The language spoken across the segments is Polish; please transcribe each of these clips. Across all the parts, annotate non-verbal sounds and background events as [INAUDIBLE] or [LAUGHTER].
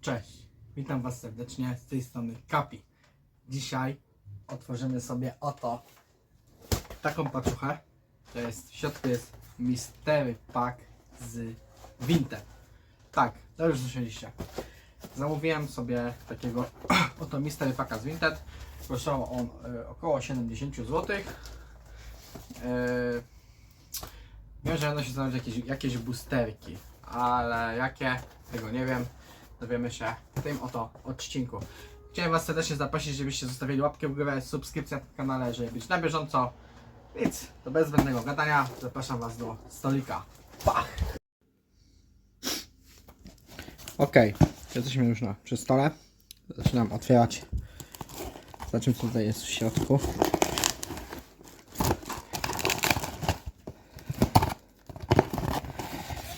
Cześć, witam Was serdecznie z tej strony Kapi. Dzisiaj otworzymy sobie oto taką paczuchę. To jest, w środku jest Mystery Pack z Vinted. Tak, to już słyszeliście. Zamówiłem sobie takiego [CLEARS THROAT] oto Mystery Packa z Vinted. Kosztował on e, około 70 zł. E, wiem, że będą się znaleźć jakieś, jakieś boosterki, ale jakie, tego nie wiem. Dowiemy się w tym oto odcinku. Chciałem Was serdecznie zaprosić, żebyście zostawili łapkę w górę, subskrypcja na kanale, żeby być na bieżąco. Więc to bez zbędnego gadania zapraszam Was do stolika. Pach! Ok, jesteśmy już na przy stole. Zaczynam otwierać. Zobaczymy co tutaj jest w środku.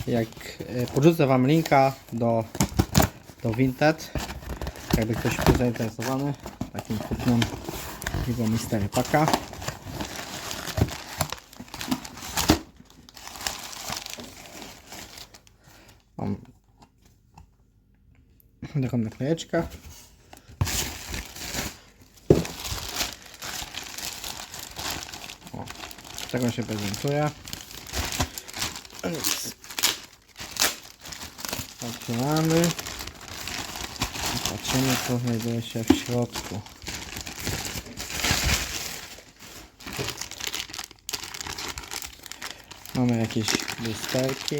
Jak e, podrzucę Wam linka do, do Vinted, jakby ktoś był zainteresowany takim kupnem takiego Mystery Packa. Mam taką naklejeczkę. O, on się prezentuje. Otwieramy. Patrzymy co znajduje się w środku. Mamy jakieś lusterki.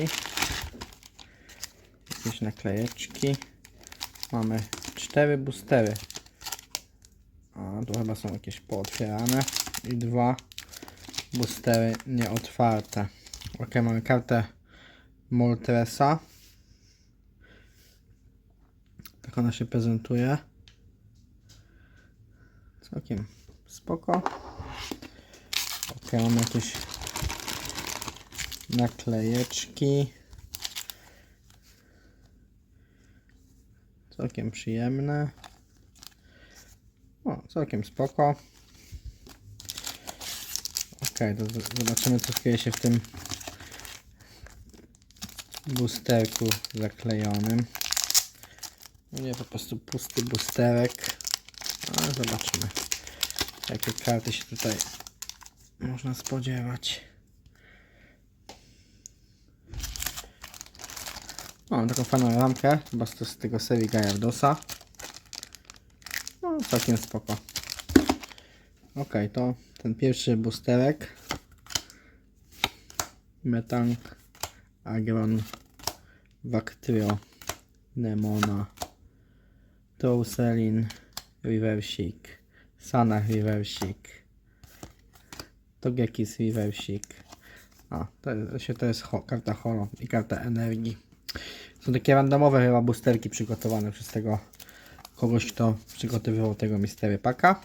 Jakieś naklejeczki. Mamy cztery boostery. A tu chyba są jakieś pootwierane. I dwa boostery nieotwarte. Ok, mamy kartę Moltresa. Tak ona się prezentuje. Całkiem spoko. Ok, mamy jakieś naklejeczki. Całkiem przyjemne. O, całkiem spoko. Ok, to zobaczymy co kryje się w tym boosterku zaklejonym. Nie po prostu pusty boosterek. Ale zobaczymy jakie karty się tutaj można spodziewać. O, mam taką fajną ramkę, chyba z, tego serii Gallardosa. No, całkiem spoko. Ok, to ten pierwszy boosterek. Metan Agron Bactrio Nemona Trouselin Reversik Sana Reversik Togekis Reversik A, to, się to jest ho, karta holo i karta energii. Są takie randomowe chyba boosterki przygotowane przez tego kogoś, kto przygotowywał tego Mystery Packa.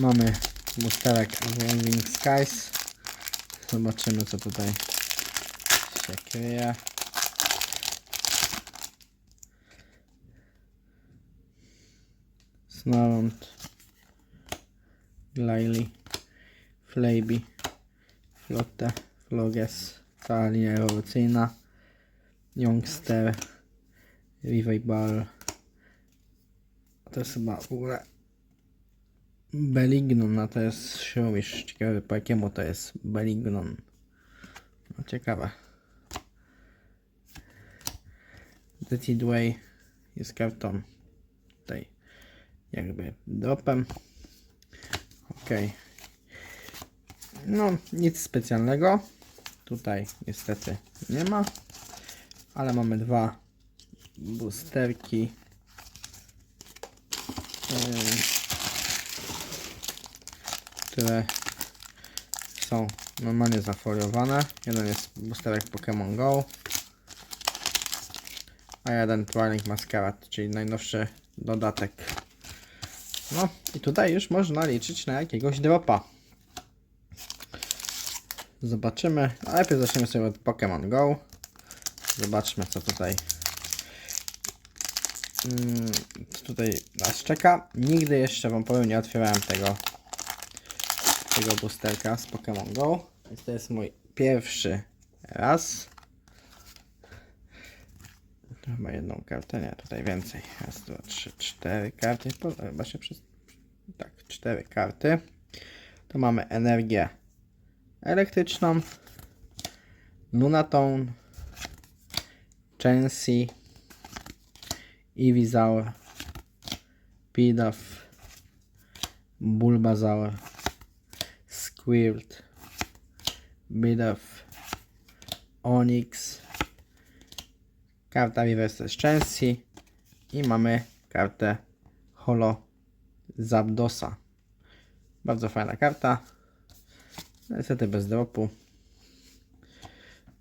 Mamy boosterek Waving Skies. Zobaczymy co tutaj się kryje. Snarond, Glaili, Flayby, Flotte, Floges, cała linia ewolucyjna. Youngster, Revival. To jest chyba w ogóle Belignon, a to jest Shrowish. Ciekawe po jakiemu to jest Belignon. No, ciekawe. The Tidway jest tutaj jakby dropem. Ok. No, nic specjalnego. Tutaj niestety nie ma ale mamy dwa boosterki. Które są normalnie zafoliowane. Jeden jest boosterek Pokémon Go, a jeden Twilight Masquerade, czyli najnowszy dodatek. No i tutaj już można liczyć na jakiegoś dropa. Zobaczymy. A najpierw zaczniemy sobie od Pokémon Go. Zobaczmy co tutaj mm, co tutaj nas czeka. Nigdy jeszcze wam powiem nie otwierałem tego tego boosterka z Pokémon Go. Więc to jest mój pierwszy raz. Chyba jedną kartę, nie, tutaj więcej. Raz, dwa, trzy, cztery karty. Po- Chyba się przez... Tak, cztery karty. To mamy energię elektryczną, Lunatone, Chansey, Ivysaur, Pidove, Bulbasaur, Squirt, Bidove, Onyx, karta Reverse z Chansey i mamy kartę Holo Zapdosa. Bardzo fajna karta. Niestety bez dropu.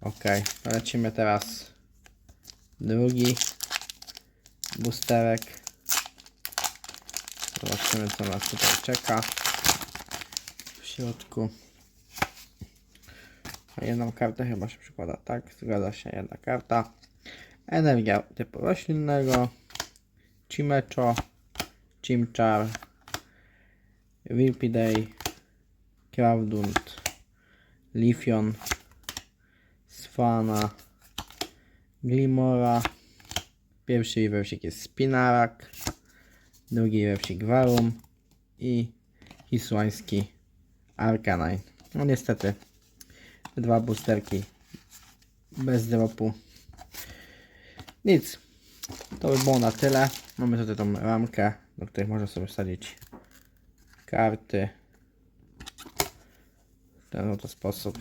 Ok, lecimy teraz drugi boosterek. Zobaczymy co nas tutaj czeka w środku. Jedną kartę chyba się przykłada tak, zgadza się jedna karta. Energia typu roślinnego, Chimecho, Chimchar, Wilpiday, Crawdund, Lifion, Sfana, Glimora. Pierwszy rewersik jest Spinarak, drugi rewersik Varum i Hisłański Arcanine. No niestety, te dwa boosterki bez dropu. Nic, to by było na tyle. Mamy tutaj tą ramkę, do której można sobie wsadzić karty. W ten oto sposób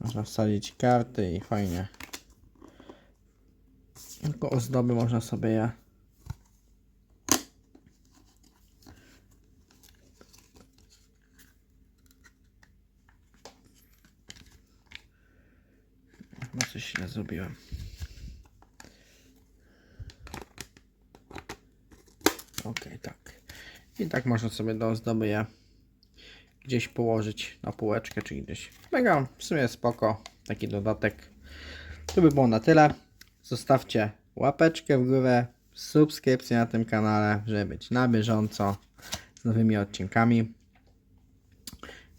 można wsadzić karty i fajnie. Jako ozdoby można sobie je No coś źle zrobiłem. Okej, tak. I tak można sobie do ozdoby je gdzieś położyć na półeczkę, czy gdzieś. Mega, w sumie spoko, taki dodatek. To by było na tyle. Zostawcie łapeczkę w górę, subskrypcję na tym kanale, żeby być na bieżąco z nowymi odcinkami.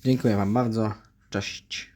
Dziękuję Wam bardzo. Cześć.